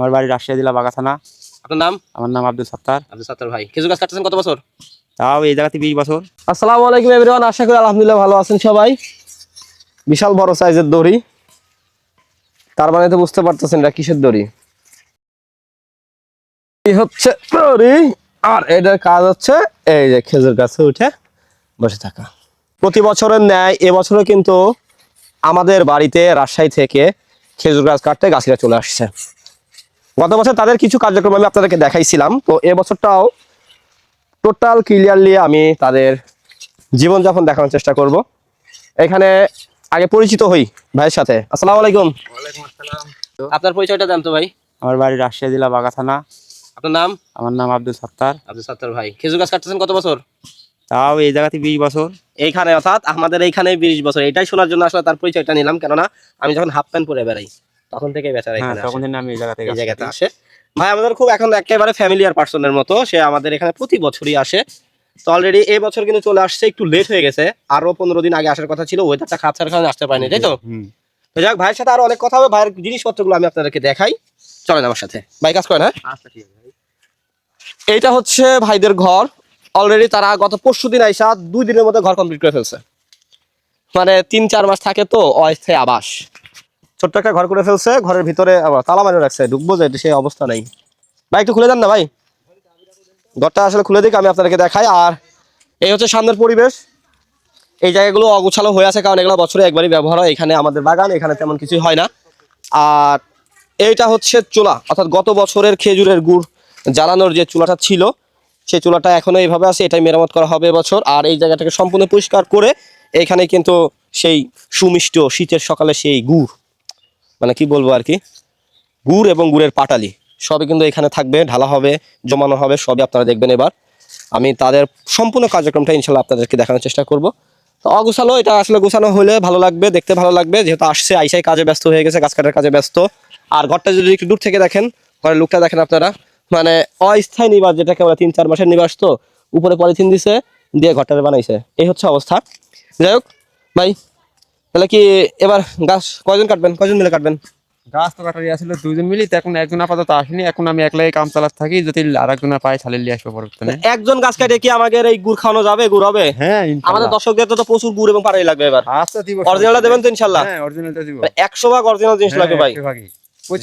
আমার বাড়ি রাজশাহী জেলা বাগা থানা। আপনার নাম? আমার নাম আব্দুল সত্তার। আব্দুল সত্তার ভাই। খেজুর গাছ কাটতেছেন কত বছর? তাও এই জায়গাতে বিশ বছর। আসসালামু আলাইকুম এভরিওয়ান আশা করি আলহামদুলিল্লাহ ভালো আছেন সবাই। বিশাল বড় সাইজের দড়ি। তার মানে তো বুঝতে পারতেছেন এটা কিসের দড়ি? এই হচ্ছে দড়ি আর এটার কাজ হচ্ছে এই যে খেজুর গাছে উঠে বসে থাকা। প্রতি বছরের ন্যায় এবছরও কিন্তু আমাদের বাড়িতে রাজশাহী থেকে খেজুর গাছ কাটতে গাছিরা চলে আসছে। গত বছর তাদের কিছু কার্যক্রম আমি আপনাদেরকে দেখাইছিলাম। তো এবছরটাও টোটাল ক্লিয়ারলি আমি তাদের জীবনযাপন দেখানোর চেষ্টা করব। এখানে আগে পরিচিত হই ভাইয়ের সাথে। আসসালামু আলাইকুম। আপনার পরিচয়টা জানতো ভাই। আমার বাড়ি রাজশাহী জেলা বাগা থানা আপনার নাম? আমার নাম আব্দুল সত্তার। আব্দুল সত্তার ভাই। খেজুর গাছ কাটতেছেন কত বছর? তাও এই জায়গাতে বিশ বছর। এইখানে অর্থাৎ আমাদের এইখানে বিশ বছর। এটাই শোনার জন্য আসলে তার পরিচয়টা নিলাম। কেননা আমি যখন হাফ প্যান্ট পরে বেড়াই তখন থেকে বেচারা হ্যাঁ এখানে তখন আসে। থেকে আমি এই জায়গাতে এই জায়গাতে আসে। ভাই আমাদের খুব এখন একেবারে ফ্যামিলিয়ার পার্সনের মতো। সে আমাদের এখানে প্রতি বছরই আসে। তো অলরেডি এই বছর কিন্তু চলে আসছে একটু লেট হয়ে গেছে। আরও পনেরো দিন আগে আসার কথা ছিল ওয়েদারটা খারাপ থাকার কারণে আসতে পারিনি তাই তো? তো যাক ভাইয়ের সাথে আরও অনেক কথা হবে। ভাইয়ের জিনিসপত্রগুলো আমি আপনাদেরকে দেখাই। চলেন আমার সাথে। ভাই কাজ করেন হ্যাঁ? আচ্ছা ঠিক আছে এইটা হচ্ছে ভাইদের ঘর। অলরেডি তারা গত পরশু দিন আইসা দুই দিনের মধ্যে ঘর কমপ্লিট করে ফেলছে। মানে তিন চার মাস থাকে তো অস্থায়ী আবাস। ছোট্ট একটা ঘর করে ফেলছে, ঘরের ভিতরে আবার তালা মারে রাখছে, ঢুকবো যে সেই অবস্থা নাই। ভাই, একটু খুলে দেন না ভাই? ঘরটা আসলে খুলে দিক, আমি আপনাদেরকে দেখাই। আর এই হচ্ছে সামনের পরিবেশ। এই জায়গাগুলো অগুছালো হয়ে আছে, কারণ এগুলো বছরে একবারই ব্যবহার হয়। এখানে আমাদের বাগান, এখানে তেমন কিছুই হয় না। আর এইটা হচ্ছে চুলা, অর্থাৎ গত বছরের খেজুরের গুড় জ্বালানোর যে চুলাটা ছিল, সেই চুলাটা এখনও এইভাবে আছে, এটাই মেরামত করা হবে এবছর। আর এই জায়গাটাকে সম্পূর্ণ পরিষ্কার করে, এখানে কিন্তু সেই সুমিষ্ট শীতের সকালে সেই গুড় মানে কি বলব আর কি? গুড় এবং গুড়ের পাটালি, সবই কিন্তু এখানে থাকবে, ঢালা হবে, জমানো হবে, সবই আপনারা দেখবেন এবার। আমি তাদের সম্পূর্ণ কার্যক্রমটা ইনশাল্লাহ আপনাদেরকে দেখানোর চেষ্টা করব। তো অগুছালো, এটা আসলে গোছানো হলে ভালো লাগবে, দেখতে ভালো লাগবে, যেহেতু আসছে, আইসাই কাজে ব্যস্ত হয়ে গেছে, গাছ কাটার কাজে ব্যস্ত। আর ঘরটা যদি একটু দূর থেকে দেখেন, ঘরের লুকটা দেখেন আপনারা মানে অস্থায়ী নিবাস, যেটাকে আমরা তিন চার মাসের নিবাস তো, উপরে পলিথিন দিছে, দিয়ে ঘরটারে বানাইছে। এই হচ্ছে অবস্থা। যাই হোক, ভাই তাহলে কি এবার গাছ কয়জন কাটবেন? কয়জন মিলে কাটবেন? গাছ তো কাটারি আসলে দুজন মিলি তো এখন একজন আপাতত আসেনি। এখন আমি একলাই কাম চালাতে থাকি যদি আর একজন পাই তাহলে লিয়ে আসব পরবর্তীতে। একজন গাছ কাটে কি আমাদের এই গুড় খাওয়ানো যাবে গুড় হবে? হ্যাঁ আমাদের দর্শকদের তো প্রচুর গুড় এবং পাড়াই লাগবে এবার। আচ্ছা দিব অরিজিনালটা দেবেন তো ইনশাল্লাহ? হ্যাঁ অরিজিনালটা দিব। একশো ভাগ অরিজিনাল জিনিস লাগবে ভাই।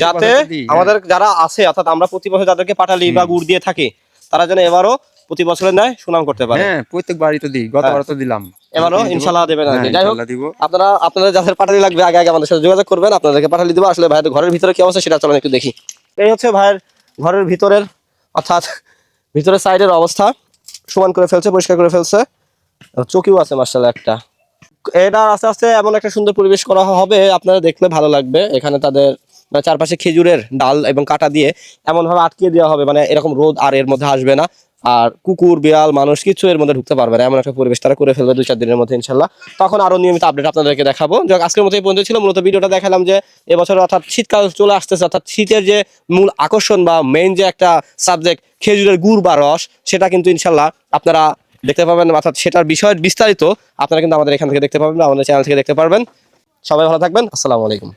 যাতে আমাদের যারা আছে অর্থাৎ আমরা প্রতি বছর যাদেরকে পাঠালি বা গুড় দিয়ে থাকি তারা যেন এবারও প্রতি বছরের ন্যায় সুনাম করতে পারে। হ্যাঁ প্রত্যেক বাড়ি তো দিই গতবার তো দিলাম। এবারও ইনশাল্লাহ দেবেন আর। হ্যাঁ, যাই হোক আপনারা আপনাদের যাদের পাঠালি লাগবে আগে আগে আমাদের সাথে যোগাযোগ করবেন আপনাদেরকে পাঠালি দেবো। আসলে ভাইয়ের ঘরের ভিতরে কি অবস্থা সেটা চলেন একটু দেখি। এই হচ্ছে ভাইয়ের ঘরের ভিতরের অর্থাৎ ভিতরের সাইডের অবস্থা। সমান করে ফেলছে পরিষ্কার করে ফেলছে। চকিও আছে মার্শাল একটা। এটা আস্তে আস্তে এমন একটা সুন্দর পরিবেশ করা হবে আপনারা দেখলে ভালো লাগবে। এখানে তাদের মানে চারপাশে খেজুরের ডাল এবং কাটা দিয়ে এমন ভাবে আটকিয়ে দেওয়া হবে মানে এরকম রোদ আর এর মধ্যে আসবে না। আর কুকুর বিড়াল মানুষ কিছু এর মধ্যে ঢুকতে পারবে না। এমন একটা পরিবেশ তারা করে ফেলবে দুই চার দিনের মধ্যে, ইনশাল্লাহ। তখন আরও নিয়মিত আপডেট আপনাদেরকে দেখাবো। যাক, আজকের মতো এই পর্যন্ত ছিল। মূলত ভিডিওটা দেখালাম যে এবছর অর্থাৎ শীতকাল চলে আসতেছে, অর্থাৎ শীতের যে মূল আকর্ষণ বা মেইন যে একটা সাবজেক্ট খেজুরের গুড় বা রস, সেটা কিন্তু ইনশাল্লাহ আপনারা দেখতে পাবেন। অর্থাৎ সেটার বিষয় বিস্তারিত আপনারা কিন্তু আমাদের এখান থেকে দেখতে পাবেন আমাদের চ্যানেল থেকে দেখতে পারবেন। সবাই ভালো থাকবেন। আসসালামু আলাইকুম।